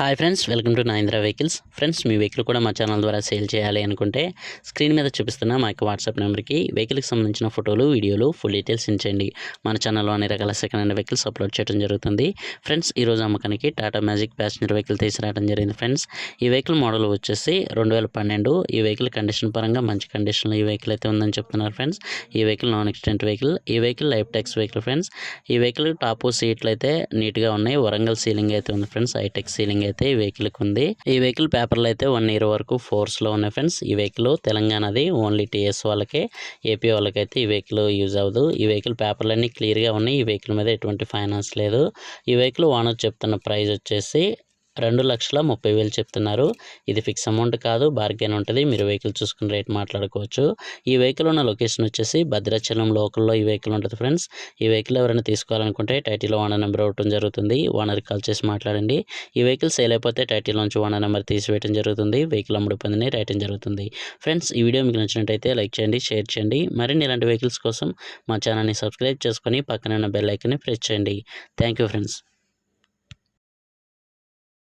Hi friends welcome to Nayindra vehicles friends me vehicle కూడా మా channel ద్వారా sale చేయాలి అనుకుంటే స్క్రీన్ మీద చూపిస్తున్న మా యొక్క వాట్సాప్ నెంబర్కి వెహికల్కి సంబంధించిన ఫోటోలు వీడియోలు ఫుల్ డీటెయిల్స్ ఇచ్చేయండి. మన ఛానల్లో అన్ని రకాల సెకండ్ హ్యాండ్ వెహికల్స్ అప్లోడ్ చేయడం జరుగుతుంది. ఫ్రెండ్స్ ఈరోజు అమ్మకానికి టాటా మ్యాజిక్ ప్యాసింజర్ వెహికల్ తీసుకురావడం జరిగింది ఫ్రెండ్స్ ఈ వెహికల్ మోడల్ వచ్చేసి రెండు వేల పన్నెండు. ఈ వెహికల్ కండిషన్ పరంగా మంచి కండిషన్లో ఈ వెహికల్ అయితే ఉందని చెప్తున్నారు ఫ్రెండ్స్ ఈ వెహికల్ నాన్ ఎక్సిడెంట్ వెహికల్ ఈ vehicle life tax vehicle friends ఈ వెహికల్ టాపు సీట్లు అయితే నీట్గా ఉన్నాయి. వరంగల్ సీలింగ్ అయితే ఉంది ఫ్రెండ్స్ హైటెక్ సీలింగ్ అయితే ఈ వెహికల్కి ఉంది ఈ వెహికల్ పేపర్లు అయితే వన్ ఇయర్ వరకు ఫోర్స్లో ఉన్నాయి ఫ్రెండ్స్ ఈ వెహికల్ తెలంగాణది ఓన్లీ టీఎస్ వాళ్ళకే ఏపీ వాళ్ళకైతే ఈ వెహికల్ యూజ్ అవ్వదు. ఈ వెహికల్ పేపర్లు క్లియర్ క్లియర్గా ఉన్నాయి. ఈ వెహికల్ మీద ఎటువంటి ఫైనాన్స్ లేదు. ఈ వెహికల్ ఓనర్ చెప్తున్న ప్రైస్ వచ్చేసి రెండు లక్షల ముప్పై వేలు చెప్తున్నారు. ఇది ఫిక్స్ అమౌంట్ కాదు. బార్గెన్ ఉంటుంది. మీరు వెహికల్ చూసుకుని రేట్ మాట్లాడుకోవచ్చు. ఈ వెహికల్ ఉన్న లొకేషన్ వచ్చేసి భద్రాచలం లోకల్లో ఈ వెహికల్ ఉంటుంది ఫ్రెండ్స్. ఈ వెహికల్ ఎవరైనా తీసుకోవాలనుకుంటే టైటిల్ ఓనర్ నెంబర్ ఇవ్వటం జరుగుతుంది. ఓనర్కి కాల్ చేసి మాట్లాడండి. ఈ వెహికల్ సేల్ అయిపోతే టైటిల్ నుంచి ఓనర్ నెంబర్ తీసివేయడం జరుగుతుంది. వెహికల్ అమ్ముడిపోయిందని రాయటం జరుగుతుంది. ఫ్రెండ్స్ ఈ వీడియో మీకు నచ్చినట్టయితే లైక్ చేయండి షేర్ చేయండి. మరిన్ని ఇలాంటి వెహికల్స్ కోసం మా ఛానల్ని సబ్స్క్రైబ్ చేసుకొని పక్కన ఉన్న బెల్ ఐకన్ని ప్రెస్ చేయండి. Thank you friends.